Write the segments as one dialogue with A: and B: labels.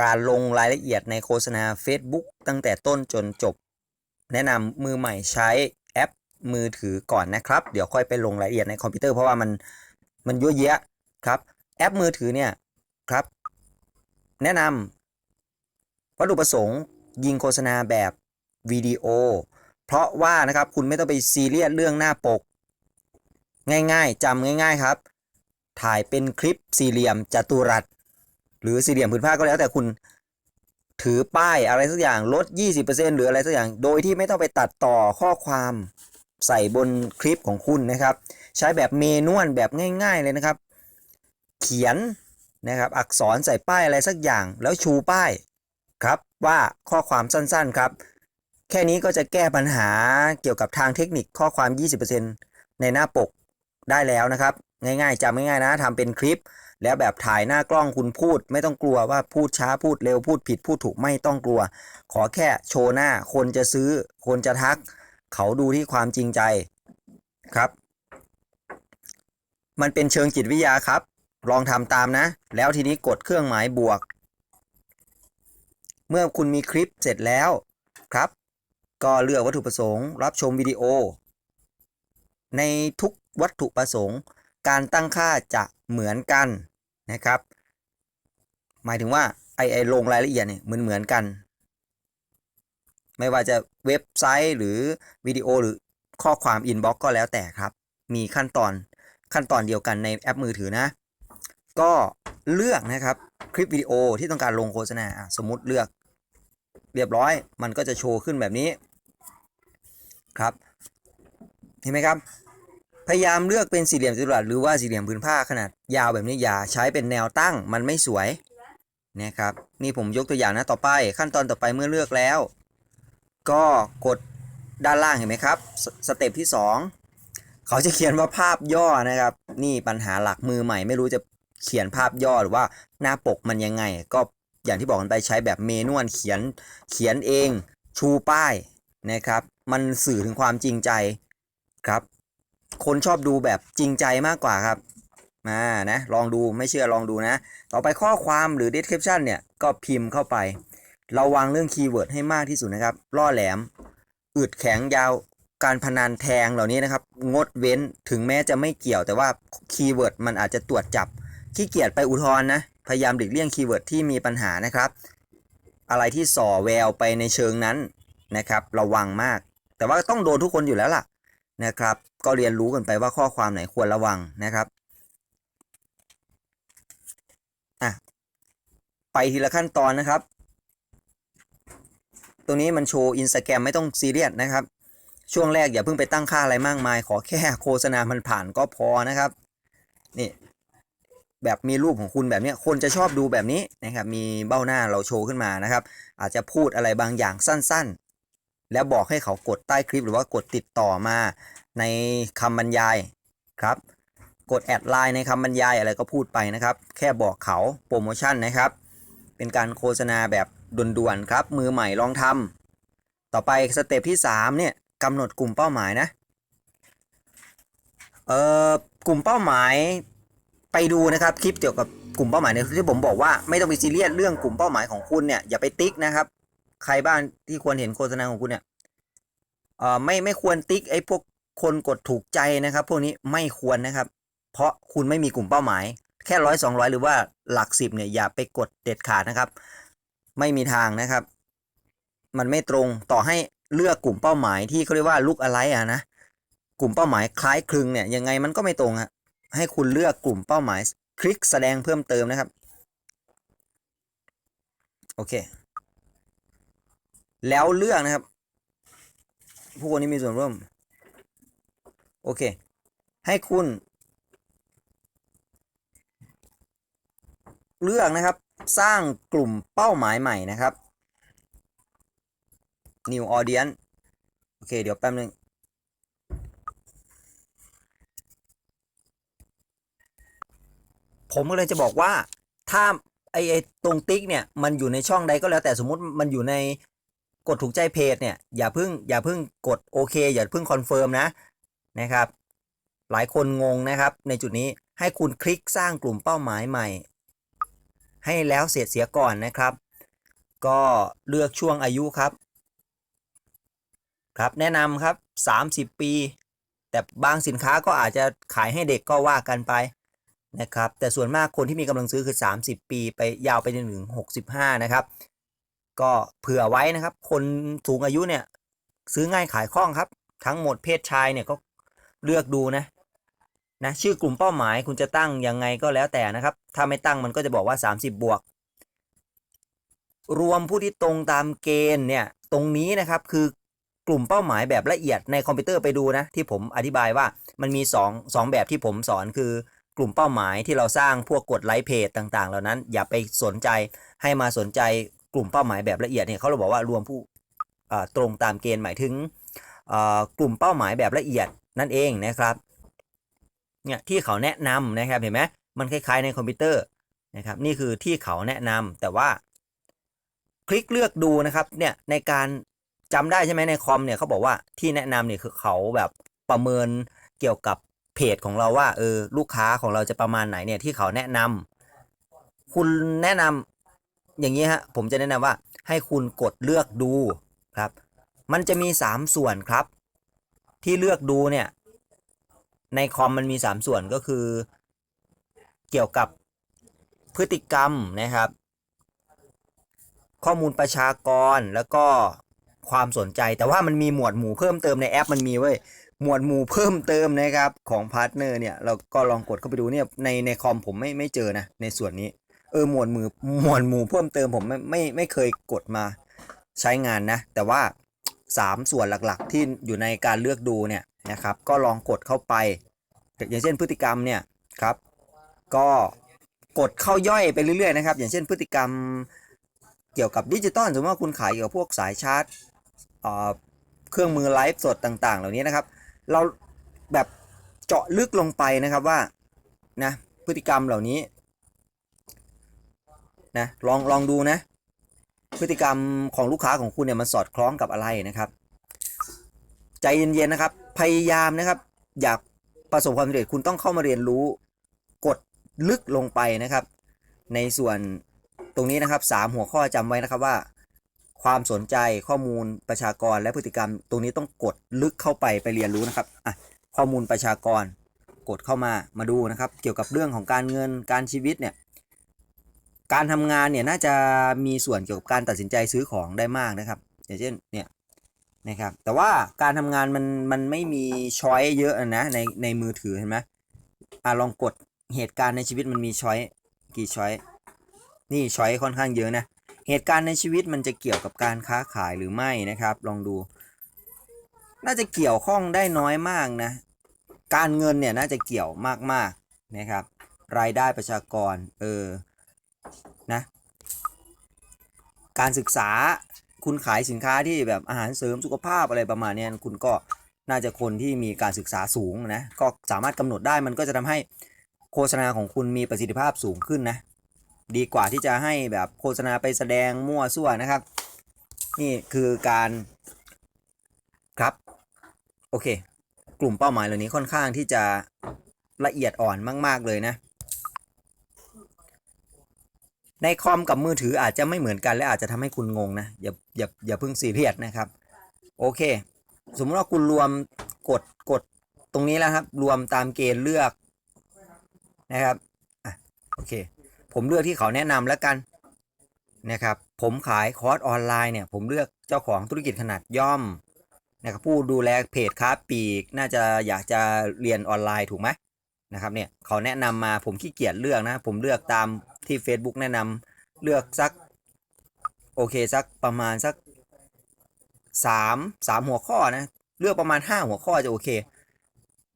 A: การลงรายละเอียดในโฆษณา Facebook ตั้งแต่ต้นจนจบ แนะนำมือใหม่ใช้แอปมือถือก่อนนะครับ เดี๋ยวค่อยไปลงรายละเอียดในคอมพิวเตอร์เพราะว่ามันมันยั่วเยะครับ แอปมือถือเนี่ยครับ แนะนำวัตถุประสงค์ยิงโฆษณาแบบวิดีโอ เพราะว่านะครับคุณไม่ต้องไปซีเรียสเรื่องหน้าปก ง่ายๆจำง่าย ๆครับ ถ่ายเป็นคลิปสี่เหลี่ยมจัตุรัส หรือสี่เหลี่ยมผืนผ้าก็แล้วแต่คุณถือป้ายอะไรสักอย่างลด 20%หรืออะไรสักอย่าง โดยที่ไม่ต้องไปตัดต่อข้อความใส่บนคลิปของคุณนะครับ ใช้แบบเมนวลแบบง่าย ๆเลยนะครับ เขียนนะครับอักษรใส่ป้ายอะไรสักอย่าง แล้วชูป้ายครับว่าข้อความสั้นๆครับ แค่นี้ก็จะแก้ปัญหาเกี่ยวกับทางเทคนิคข้อความ 20%ในหน้าปกได้แล้วนะครับ ง่ายๆจำง่ายๆนะทำเป็นคลิป แล้วแบบถ่ายหน้ากล้องคุณพูด ไม่ต้องกลัวว่าพูดช้าพูดเร็วพูดผิดพูดถูกไม่ต้องกลัว ขอแค่โชว์หน้าคนจะซื้อ คนจะทัก เขาดูที่ความจริงใจครับ มันเป็นเชิงจิตวิทยาครับ ลองทำตามนะ แล้วทีนี้กดเครื่องหมายบวก เมื่อคุณมีคลิปเสร็จแล้วครับ ก็เลือกวัตถุประสงค์ รับชมวิดีโอ ในทุกวัตถุประสงค์ การตั้งค่าจะเหมือนกัน นะครับ หมายถึงว่าไอไอลงรายละเอียดเนี่ยเหมือนเหมือนกัน ไม่ว่าจะเว็บไซต์หรือวิดีโอหรือข้อความอินบ็อกก็แล้วแต่ครับ มีขั้นตอนขั้นตอนเดียวกันในแอปมือถือนะ ก็เลือกนะครับคลิปวิดีโอที่ต้องการลงโฆษณาสมมติเลือกเรียบร้อย มันก็จะโชว์ขึ้นแบบนี้ครับ เห็นไหมครับ พยายามเลือกเป็นสี่เหลี่ยมจัตุรัสหรือว่าสี่เหลี่ยมผืนผ้าขนาดยาวแบบนี้อย่าใช้เป็นแนวตั้งมันไม่สวยนะครับนี่ผมยกตัวอย่างนะต่อไป ขั้นตอนต่อไปเมื่อเลือกแล้ว ก็กดด้านล่างเห็นไหมครับสสเต็ปที่ 2 เขาจะเขียนว่าภาพย่อนะครับ นี่ปัญหาหลักมือใหม่ ไม่รู้จะเขียนภาพย่อหรือว่าหน้าปกมันยังไง ก็อย่างที่บอกกันไปใช้แบบเมนวลเขียนเขียนเองชูป้ายนะครับ มันสื่อถึงความจริงใจครับ คนชอบดูแบบจริงใจมากกว่าครับมานะลองดูไม่เชื่อลองดูนะ ต่อไปข้อความหรือ description เนี่ยก็พิมพ์เข้าไประวังเรื่องคีย์เวิร์ดให้มากที่สุดนะครับล่อแหลมอึดแข็งยาวการพนันแทงเหล่านี้นะครับ งดเว้นถึงแม้จะไม่เกี่ยวแต่ว่าคีย์เวิร์ดมันอาจจะตรวจจับขี้เกียจไปอุทธรณ์นะ พยายามหลีกเลี่ยงคีย์เวิร์ดที่มีปัญหานะครับ อะไรที่ส่อแววไปในเชิงนั้นนะครับ ระวังมาก แต่ว่าต้องโดนทุกคนอยู่แล้วล่ะ นะครับ ก็เรียนรู้กันไปว่าข้อความไหนควรระวังนะครับอะไปทีละขั้นตอนนะครับ ตรงนี้มันโชว์อินสตาแกรมไม่ต้องซีเรียสนะครับ ช่วงแรกอย่าเพิ่งไปตั้งค่าอะไรมากมาย ขอแค่โฆษณามันผ่านก็พอนะครับ นี่แบบมีรูปของคุณแบบนี้คนจะชอบดูแบบนี้นะครับ มีเบ้าหน้าเราโชว์ขึ้นมานะครับ อาจจะพูดอะไรบางอย่างสั้น แล้วบอกให้เขากดใต้คลิปหรือว่ากดติดต่อมาในคำบรรยายครับ กดแอดไลน์ในคำบรรยายอะไรก็พูดไปนะครับ แค่บอกเขาโปรโมชั่นนะครับ เป็นการโฆษณาแบบด่วนๆครับ มือใหม่ลองทำต่อไปสเต็ปที่3เนี่ยกำหนดกลุ่มเป้าหมายนะเอ่อกลุ่มเป้าหมายไปดูนะครับคลิปเกี่ยวกับกลุ่มเป้าหมายเนี่ยที่ผมบอกว่าไม่ต้องไปซีเรียสเรื่องกลุ่มเป้าหมายของคุณเนี่ยอย่าไปติ๊กนะครับ ใครบ้างที่ควรเห็นโฆษณาของคุณเนี่ยเอ่อไม่ไม่ควรติ๊กไอ้พวกคนกดถูกใจนะครับ พวกนี้ไม่ควรนะครับ เพราะคุณไม่มีกลุ่มเป้าหมาย แค่ร้อยสองร้อยหรือว่าหลักสิบเนี่ยอย่าไปกดเด็ดขาดนะครับ ไม่มีทางนะครับ มันไม่ตรงต่อให้เลือกกลุ่มเป้าหมายที่เขาเรียกว่าลุกอะไรอะนะกลุ่มเป้าหมายคล้ายคลึงเนี่ยยังไงมันก็ไม่ตรงฮะให้คุณเลือกกลุ่มเป้าหมาย คลิกแสดงเพิ่มเติมนะครับ โอเค แล้วเลือกนะครับ ผู้คนที่มีส่วนร่วม โอเค ให้คุณ เลือกนะครับ สร้างกลุ่มเป้าหมายใหม่นะครับ new audience โอเค เดี๋ยวแป๊บนึงผมก็เลยจะบอกว่าถ้าไอไอตรงติ๊กเนี่ย มันอยู่ในช่องใดก็แล้วแต่สมมติมันอยู่ใน กดถูกใจเพจเนี่ยอย่าเพิ่งอย่าเพิ่งกดโอเคอย่าเพิ่งคอนเฟิร์มนะนะครับ หลายคนงงนะครับในจุดนี้ให้คุณคลิกสร้างกลุ่มเป้าหมายใหม่ ให้แล้วเสร็จเสียก่อนนะครับ ก็เลือกช่วงอายุครับ ครับแนะนำครับ 30 ปี แต่บางสินค้าก็อาจจะขายให้เด็กก็ว่ากันไปนะครับแต่ส่วนมากคนที่มีกำลังซื้อคือ 30 ปีไปยาวไปจนถึง65 นะครับ ก็เผื่อไว้นะครับ คนสูงอายุเนี่ยซื้อง่ายขายคล่องครับ ทั้งหมดเพศชายเนี่ยก็เลือกดูนะนะชื่อกลุ่มเป้าหมายคุณจะตั้งยังไงก็แล้วแต่นะครับ ถ้าไม่ตั้งมันก็จะบอกว่า 30 บวก รวมผู้ที่ตรงตามเกณฑ์เนี่ยตรงนี้นะครับคือกลุ่มเป้าหมายแบบละเอียดในคอมพิวเตอร์ไปดูนะที่ผมอธิบายว่ามันมี2 2แบบที่ผมสอนคือกลุ่มเป้าหมายที่เราสร้างพวกกดไลค์เพจต่างๆ เหล่านั้น อย่าไปสนใจให้มาสนใจ กลุ่มเป้าหมายแบบละเอียดเนี่ยเขาเราบอกว่ารวมผู้ตรงตามเกณฑ์หมายถึงกลุ่มเป้าหมายแบบละเอียดนั่นเองนะครับเนี่ยที่เขาแนะนำนะครับเห็นไหมมันคล้ายๆในคอมพิวเตอร์นะครับนี่คือที่เขาแนะนำแต่ว่า คลิกเลือกดูนะครับเนี่ยในการจำได้ใช่ไหมในคอมเนี่ยเขาบอกว่าที่แนะนำเนี่ยคือเขาแบบประเมินเกี่ยวกับเพจของเราว่าเออลูกค้าของเราจะประมาณไหนเนี่ยที่เขาแนะนำคุณแนะนำ อย่างนี้ฮะผมจะแนะนำว่าให้คุณกดเลือกดูครับ มันจะมี 3 ส่วนครับ ที่เลือกดูเนี่ย ในคอมมันมี 3 ส่วนก็คือ เกี่ยวกับพฤติกรรมนะครับ ข้อมูลประชากรแล้วก็ความสนใจแต่ว่ามันมีหมวดหมู่เพิ่มเติมในแอปมันมีเว้ยหมวดหมู่เพิ่มเติมนะครับของพาร์ทเนอร์เนี่ยเราก็ลองกดเข้าไปดูเนี่ยในในคอมผมไม่ไม่เจอนะในส่วนนี้ เออหมวดหมู่หมวดหมู่เพิ่มเติมผมไม่ไม่ไม่เคยกดมาใช้งานนะ แต่ว่า 3 ส่วนหลักๆ ที่อยู่ในการเลือกดูเนี่ยนะครับ ก็ลองกดเข้าไป อย่างเช่นพฤติกรรมเนี่ยครับ ก็กดเข้าย่อยไปเรื่อยๆนะครับ อย่างเช่นพฤติกรรมเกี่ยวกับดิจิตอลสมมติว่าคุณขายเกี่ยวกับพวกสายชาร์จเเครื่องมือไลฟ์สดต่าง ๆ เหล่านี้นะครับ เราแบบเจาะลึกลงไปนะครับว่านะพฤติกรรมเหล่านี้ นะลองลองดูนะ พฤติกรรมของลูกค้าของคุณเนี่ยมันสอดคล้องกับอะไรนะครับ ใจเย็นๆนะครับ พยายามนะครับ อยากประสบความสำเร็จคุณต้องเข้ามาเรียนรู้กดลึกลงไปนะครับ ในส่วนตรงนี้นะครับ3หัวข้อจำไว้นะครับว่า ความสนใจข้อมูลประชากรและพฤติกรรม ตรงนี้ต้องกดลึกเข้าไปไปเรียนรู้นะครับอะข้อมูลประชากร กดเข้ามามาดูนะครับ เกี่ยวกับเรื่องของการเงินการชีวิตเนี่ย การทำงานเนี่ยน่าจะมีส่วนเกี่ยวกับการตัดสินใจซื้อของได้มากนะครับ อย่างเช่นเนี่ยนะครับแต่ว่าการทำงานมันมันไม่มีช้อยเยอะนะในในมือถือเห็นไหมอะลองกดเหตุการณ์ในชีวิตมันมีช้อยกี่ช้อยนี่ช้อยค่อนข้างเยอะนะเหตุการณ์ในชีวิตมันจะเกี่ยวกับการค้าขายหรือไม่นะครับ ลองดู น่าจะเกี่ยวข้องได้น้อยมากนะ การเงินเนี่ยน่าจะเกี่ยวมากๆนะครับ รายได้ประชากรเออ นะการศึกษาคุณขายสินค้าที่แบบอาหารเสริมสุขภาพอะไรประมาณนี้คุณก็น่าจะคนที่มีการศึกษาสูงนะก็สามารถกำหนดได้มันก็จะทำให้โฆษณาของคุณมีประสิทธิภาพสูงขึ้นนะดีกว่าที่จะให้แบบโฆษณาไปแสดงมั่วซั่วนะครับ นี่คือการครับโอเค กลุ่มเป้าหมายเหล่านี้ค่อนข้างที่จะละเอียดอ่อนมาก ๆ เลยนะ ในคอมกับมือถืออาจจะไม่เหมือนกันและอาจจะทำให้คุณงงนะอย่าอย่าอย่าเพิ่งซีเรียสนะครับ โอเค สมมติว่าคุณรวมกดกดตรงนี้แล้วครับ รวมตามเกณฑ์เลือกนะครับอะโอเค ผมเลือกที่เขาแนะนำแล้วกันนะครับ ผมขายคอร์สออนไลน์เนี่ย ผมเลือกเจ้าของธุรกิจขนาดย่อมนะครับผู้ดูแลเพจค้าปลีก น่าจะอยากจะเรียนออนไลน์ถูกไหมนะครับเนี่ยเขาแนะนำมาผมขี้เกียจเลือกนะ ผมเลือกตาม ที่ Facebook แนะนำเลือกสัก โอเคสักประมาณสักสามสามหัวข้อนะเลือกประมาณห้าหัวข้อจะโอเค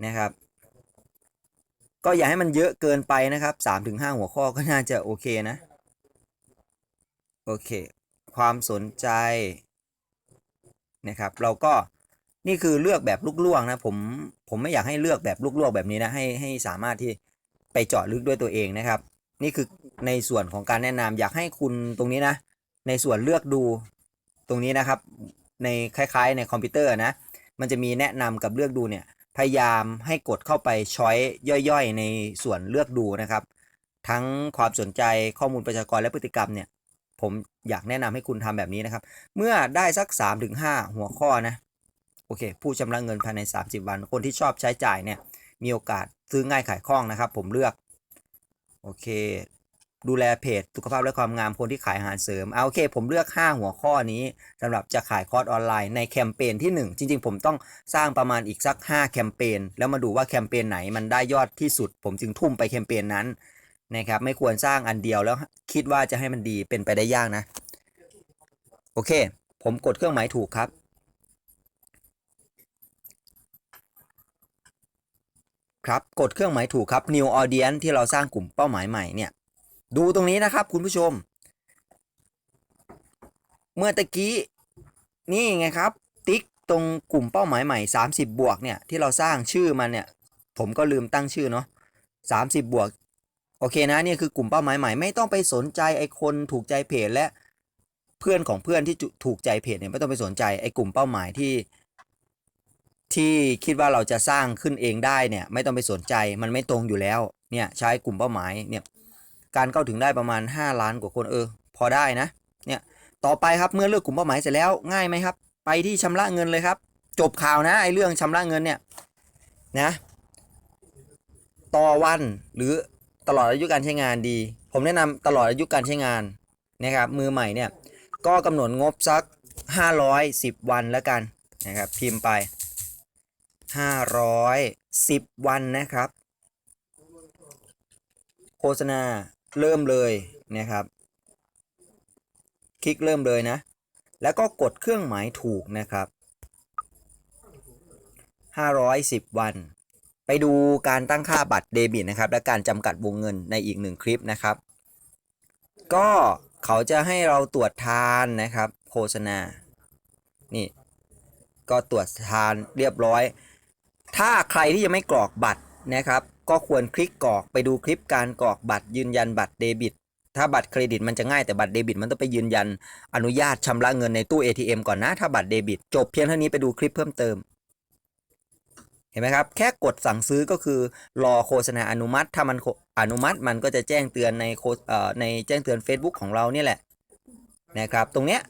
A: นะครับ ก็อย่าให้มันเยอะเกินไปนะครับสามถึงห้าหัวข้อก็น่าจะโอเคนะ โอเค ความสนใจนะครับ เราก็นี่คือเลือกแบบลูกล่วงนะผมผมไม่อยากให้เลือกแบบลูกล่วงแบบนี้นะให้ให้สามารถที่ไปเจาะลึกด้วยตัวเองนะครับ นี่คือ ในส่วนของการแนะนำอยากให้คุณตรงนี้นะ ในส่วนเลือกดูตรงนี้นะครับ ในคล้าย ๆ ในคอมพิวเตอร์นะ มันจะมีแนะนำกับเลือกดูเนี่ย พยายามให้กดเข้าไปช้อยย่อยๆ ในส่วนเลือกดูนะครับ ทั้งความสนใจข้อมูลประชากรและพฤติกรรมเนี่ย ผมอยากแนะนำให้คุณทำแบบนี้นะครับ เมื่อได้สัก 3-5 หัวข้อนะ โอเค ผู้ชำระเงินภายใน 30 วัน คนที่ชอบใช้จ่ายเนี่ย มีโอกาสซื้อง่ายขายคล่องนะครับ ผมเลือก โอเค ดูแลเพจสุขภาพและความงามคนที่ขายอาหารเสริมเอาโอเค ผมเลือก 5 หัวข้อนี้สำหรับจะขายคอร์สออนไลน์ในแคมเปญที่ 1 จริง ๆ ผมต้องสร้างประมาณอีกสัก 5 แคมเปญแล้วมาดูว่าแคมเปญไหนมันได้ยอดที่สุด ผมจึงทุ่มไปแคมเปญนั้นนะครับไม่ควรสร้างอันเดียวแล้วคิดว่าจะให้มันดีเป็นไปได้ยากนะ โอเค ผมกดเครื่องหมายถูกครับ ครับกดเครื่องหมายถูกครับ new audience ที่เราสร้างกลุ่มเป้าหมายใหม่เนี่ย ดูตรงนี้นะครับคุณผู้ชม เมื่อตะกี้ นี่ไงครับ ติ๊กตรงกลุ่มเป้าหมายใหม่ 30 บวกเนี่ยที่เราสร้างชื่อมันเนี่ย ผมก็ลืมตั้งชื่อเนาะ30 บวก โอเคนะนี่คือกลุ่มเป้าหมายใหม่ ไม่ต้องไปสนใจไอ้คนถูกใจเพจและเพื่อนของเพื่อนที่ถูกใจเพจเนี่ยไม่ต้องไปสนใจไอ้กลุ่มเป้าหมายที่ ที่คิดว่าเราจะสร้างขึ้นเองได้เนี่ย ไม่ต้องไปสนใจมันไม่ตรงอยู่แล้วเนี่ยใช้กลุ่มเป้าหมายเนี่ย การเข้าถึงได้ประมาณ 5 ล้านกว่าคนเออ พอได้นะเนี่ยต่อไปครับเมื่อเลือกกลุ่มเป้าหมายเสร็จแล้วง่ายไหมครับ ไปที่ชำระเงินเลยครับ จบข่าวนะไอ้เรื่องชำระเงินเนี่ยนะต่อวันหรือตลอดอายุการใช้งานดี ผมแนะนำตลอดอายุการใช้งานนะครับมือใหม่เนี่ยก็กำหนดงบสัก 510 วันแล้วกันนะครับพิมพ์ไป 510 วันนะครับ โฆษณา เริ่มเลยนะครับ คลิกเริ่มเลยนะ แล้วก็กดเครื่องหมายถูกนะครับ 510 วัน ไปดูการตั้งค่าบัตรเดบิตนะครับ และการจำกัดวงเงินในอีกหนึ่งคลิปนะครับ ก็เขาจะให้เราตรวจทานนะครับ โฆษณา นี่ก็ตรวจทานเรียบร้อย ถ้าใครที่ยังไม่กรอกบัตรนะครับ ก็ควรคลิกกรอกไปดูคลิปการกรอกบัตรยืนยันบัตรเดบิต ถ้าบัตรเครดิตมันจะง่ายแต่บัตรเดบิต มันต้องไปยืนยันอนุญาตชำระเงินในตู้ ATM ก่อนนะ ถ้าบัตรเดบิต จบเพียงเท่านี้ไปดูคลิปเพิ่มเติม เห็นไหมครับ แค่กดสั่งซื้อก็คือ รอโฆษณาอนุมัติ ถ้ามันอนุมัติมันก็จะแจ้งเตือนในโฆในแจ้งเตือน Facebook ของเราเนี่ยแหละนะครับ ตรงเนี้ย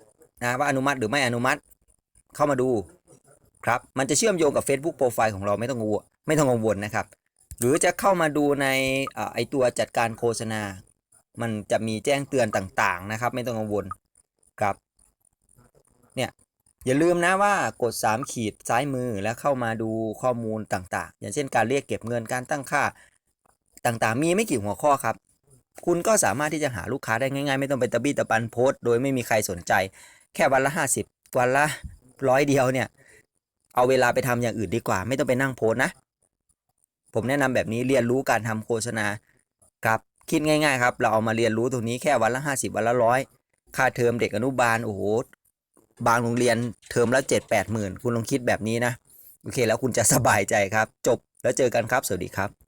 A: นะว่าอนุมัติหรือไม่อนุมัติเข้ามาดูครับ มันจะเชื่อมโยงกับ Facebook โปรไฟล์ของเราไม่ต้องกังวลไม่ต้องกังวลนะครับ หรือจะเข้ามาดูในอไอตัวจัดการโฆษณา มันจะมีแจ้งเตือนต่างๆนะครับ ไม่ต้องกังวลครับเนี่ยอย่าลืมนะว่ากด 3 ขีดซ้ายมือแล้วเข้ามาดูข้อมูลต่างๆ อย่างเช่นการเรียกเก็บเงินการตั้งค่าต่างๆ มีไม่กี่หัวข้อครับ คุณก็สามารถที่จะหาลูกค้าได้ง่ายๆ ไม่ต้องไปตะบี้ตะปันโพสต์โดยไม่มีใครสนใจ แค่วันละ 50 วันละร้อยเดียวเนี่ย เอาเวลาไปทำอย่างอื่นดีกว่า ไม่ต้องไปนั่งโพสต์นะ ผมแนะนำแบบนี้เรียนรู้การทำโฆษณาครับคิดง่าย ๆ ครับ เราเอามาเรียนรู้ตรงนี้แค่วันละ 50 วันละร้อยค่าเทอมเด็กอนุบาลโอ้โหบางโรงเรียนเทอมละเจ็ดแปดหมื่นคุณลองคิดแบบนี้นะ โอเคแล้วคุณจะสบายใจครับ จบแล้วเจอกันครับ สวัสดีครับ